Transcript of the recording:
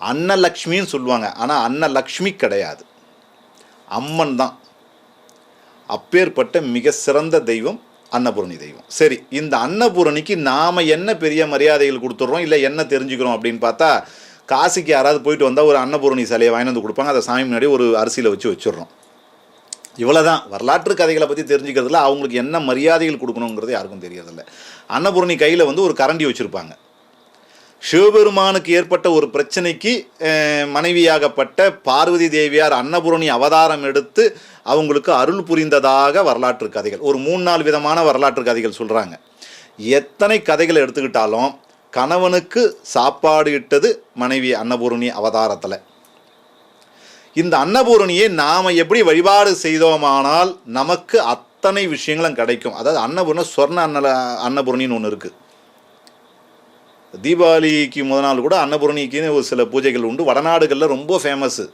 அன்னலக்ஷ்மின்னு சொல்லுவாங்க. ஆனால் அன்னலக்ஷ்மி கிடையாது. அம்மன் தான். அப்பேற்பட்ட மிக சிறந்த தெய்வம் அன்னபூரணி தெய்வம். சரி இந்த அன்னபூரணிக்கு நாம் என்ன பெரிய மரியாதைகள் கொடுத்துட்றோம்? இல்லை என்ன தெரிஞ்சுக்கிறோம் அப்படின்னு பார்த்தா காசிக்கு யாராவது போயிட்டு வந்தால் ஒரு அன்னபூரணி சிலையை வாங்கி வந்து கொடுப்பாங்க. அதை சாமி முன்னாடி ஒரு அரிசியில் வச்சு வச்சிடுறோம். இவ்வளோதான் வரலாற்று கதைகளை பற்றி தெரிஞ்சுக்கிறதுல அவங்களுக்கு என்ன மரியாதைகள் கொடுக்கணுங்கிறது யாருக்கும் தெரியறதில்ல. அன்னபூரணி கையில் வந்து ஒரு கரண்டி வச்சுருப்பாங்க. சிவபெருமானுக்கு ஏற்பட்ட ஒரு பிரச்சனைக்கு மனைவியாகப்பட்ட பார்வதி தேவியார் அன்னபூரணி அவதாரம் எடுத்து அவங்களுக்கு அருள் புரிந்ததாக வரலாற்று கதைகள் ஒரு மூணு நாலு விதமான வரலாற்று கதைகள் சொல்கிறாங்க எத்தனை கதைகளை எடுத்துக்கிட்டாலும் கணவனுக்கு சாப்பாடு இட்டது மனைவி அன்னபூரணி அவதாரத்தில். இந்த அன்னபூரணியை நாம் எப்படி வழிபாடு செய்தோமானால் நமக்கு அத்தனை விஷயங்களும் கிடைக்கும். அதாவது அன்னபூரணி சொர்ண அன்ன அன்னபூரணின்னு ஒன்று இருக்குது தீபாவளிக்கு முத நாள் கூட அன்னபூரணிக்குன்னு ஒரு சில பூஜைகள் உண்டு. வடநாடுகளில் ரொம்ப ஃபேமஸ்ஸு